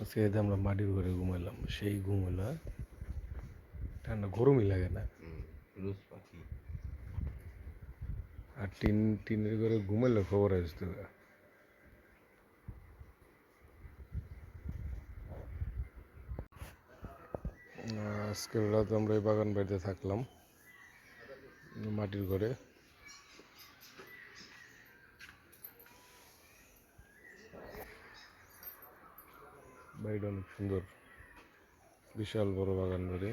আজকে আমরা মাটির ঘরে ঘুমাইলাম সেই ঘুম হলো? ঠান্ডা গরমই লাগে না। রোজ পাখি। আর টিন টিনের ঘরে ঘুমাইলে খবর আসতো আজকের রাত আমরা এই বাগান বাড়িতে থাকলাম মাটির ঘরে। বাড়িটা অনেক সুন্দর বিশাল বড় বাগান বাড়ি।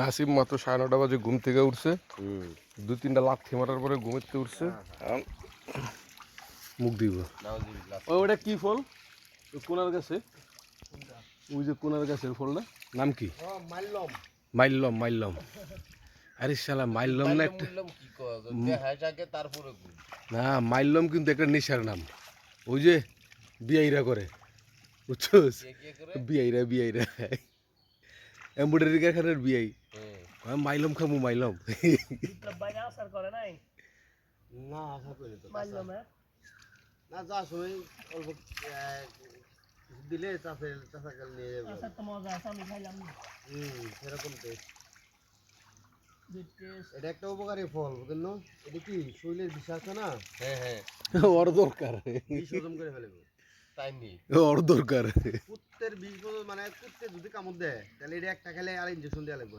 নাসিম মাত্র সাড়ে নটা বাজে ঘুম থেকে উঠছে। দু তিনটা লাথি মারার পরে ঘুমেতে উঠছে। মুখ দিব ওটা কি ফল? কোনার গাছে? ওই যে কোনার গাছের ফলটা? নাম কি? মাইল্লম মাইল্লম আরে শালা মাইল্লম না একটা না মাইল্লম কিন্তু একটা নেশার নাম। ওই যে বিয়াইরা করে। বুঝছোস? কে কে করে? বিয়াইরা বিয়াইরা। এম্বয়ডারি কারখানার বিয়াই। আমি মাইলম খামু মাইলম। না আশা করি তো না না যা সময় অল্প দিলে চাষে চাষাকাল নিয়ে যাবে। আসার তো মজা আছে আমি খাইলাম হুম সেরকম টেস্ট এটা একটা উপকারী ফল বুঝলেন এটা কি শরীরের বিষ আছে না? হ্যাঁ হ্যাঁ। ওর দরকার। বিষ হজম করে ফেলবে। তাই নি? ওর দরকার। কুত্তের বিষ মানে কুত্তে যদি কামড় দেয় তাহলে এটা একটা খেলে আর ইঞ্জেকশন দেওয়া লাগবে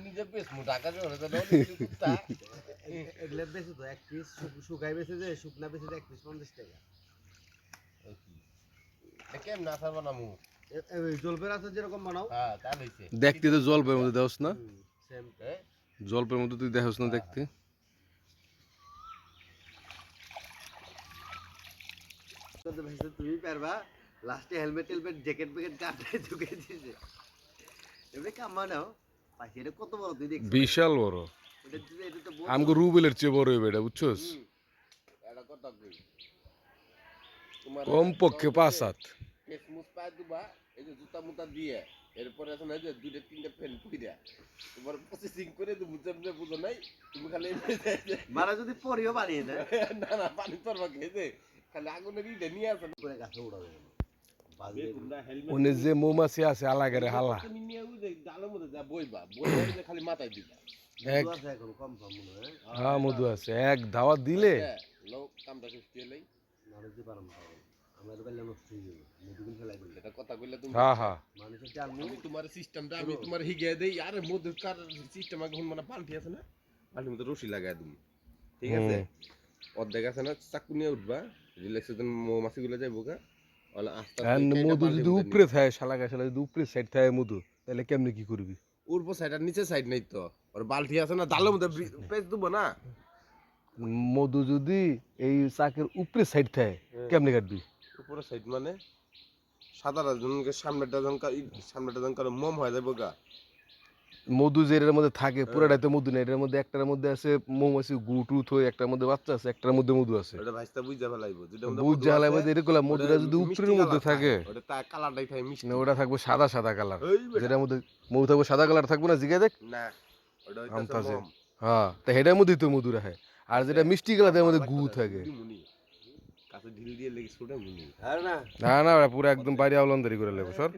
নিজে বেশ মোটা কাজ করে তো এগুলো বেশি তো এক পিস শুকাই বেছে যে শুকনা বেছে যে এক পিস পঞ্চাশ টাকা। কেম না সার বানামু জলপের আছে যেরকম বানাও। হ্যাঁ তা হইছে। দেখতে তো জলপের মধ্যে দেওস না? সেম হ্যাঁ জলপের মধ্যে তুই দেখাস না দেখতে। তুমি পারবা লাস্টে হেলমেট টেলমেট জ্যাকেট প্যাকেট কাপড়ে ঢুকে দিয়েছে এমনি কামা নাও পাখি এটা কত বড় তুই দেখছিস? বিশাল বড়। আমগো রুবেলের চেয়ে বড় হইবে এটা বুঝছস? এটা কথা কমপক্ষে পাঁচ হাত। পেট মুছ পায় দিবা এই যে জুতা মুতা দিয়ে এরপরে আছে না এই যে দুইটা তিনটা ফ্যান পুইরা তোমার প্রসেসিং করে তুমি যেমনে বুঝো নাই তুমি খালি মারা যদি পরেও বানিয়ে দেয়। না না পানি তোরবা খেয়ে খালি আগুনের ইটা নিয়ে আসে। করে গাছে উড়াবে বাজবে উনি যে মৌমাছি আছে আলাগারে হালা। তুমি নিয়ে ওই যে জালের মধ্যে যা বইবা বইবা যে খালি মাথায় দিবা। এক এখন মনে হ্যাঁ? মধু আছে। এক দাওয়াত দিলে। হ্যাঁ, লোক কামটা শেষ দিয়ে লই। মানুষ যে পারম খাওয়া আমরা তো নষ্ট হয়ে যাবে। মধু ফেলাই দিলে এটা কথা কইলে তুমি হ্যাঁ হ্যাঁ। মানুষের চাল আমি তোমার সিস্টেমটা আমি তোমার হিগে দেই। আরে মধ্যে কার সিস্টেম আগে মানে বালতি আছে না? বালতির মধ্যে রশি লাগাই তুমি ঠিক আছে? অর্ধেক আছে না চাকু নিয়ে উঠবা। রিল্যাক্সের জন্য মৌমাছি গুলো যাইবো গা। ওলা আস্তে আর আস্তে মধু যদি উপরে থাকে শালা গাছালা যদি উপরে সাইড থাকে মধু তাহলে কেমনে কি করবি? সাইড আর নিচে সাইড নেই তো। ওর বালতি আছে না জালের মধ্যে পেঁচ দেবো না। মধু যদি এই চাকের উপরে সাইড থাকে কেমনে কাটবি? উপরে সাইড মানে সাদাটা জনকে সামনেটা জনকা সামনেটা জনকার মম হয়ে যাব গা। মধু যে এর মধ্যে থাকে পুরোটাই তো মধু নেই এর মধ্যে একটার মধ্যে আছে মৌমাছি গু টুথ হয়ে একটার মধ্যে বাচ্চা আছে একটার মধ্যে মধু আছে। ওটা ভাইস্তা বুঝা ফেলাইবো যেটা মধ্যে বুঝ জ্বালায় আছে, এরকম মধুটা যদি উপরের মধ্যে থাকে ওটা তা কালারটাই থাকে মিষ্টি। না ওটা থাকবে সাদা সাদা কালার। যেটার মধ্যে মধু থাকবে সাদা কালার থাকবে না জিগে দেখ। না ওটা হইতাছে। হ্যাঁ তা হেটার মধ্যেই তো মধু রাখে। আর যেটা মিষ্টি কালার তার মধ্যে গু থাকে। না? না পুরো একদম বাইরে আওলান্দারি করে লাগবে সর।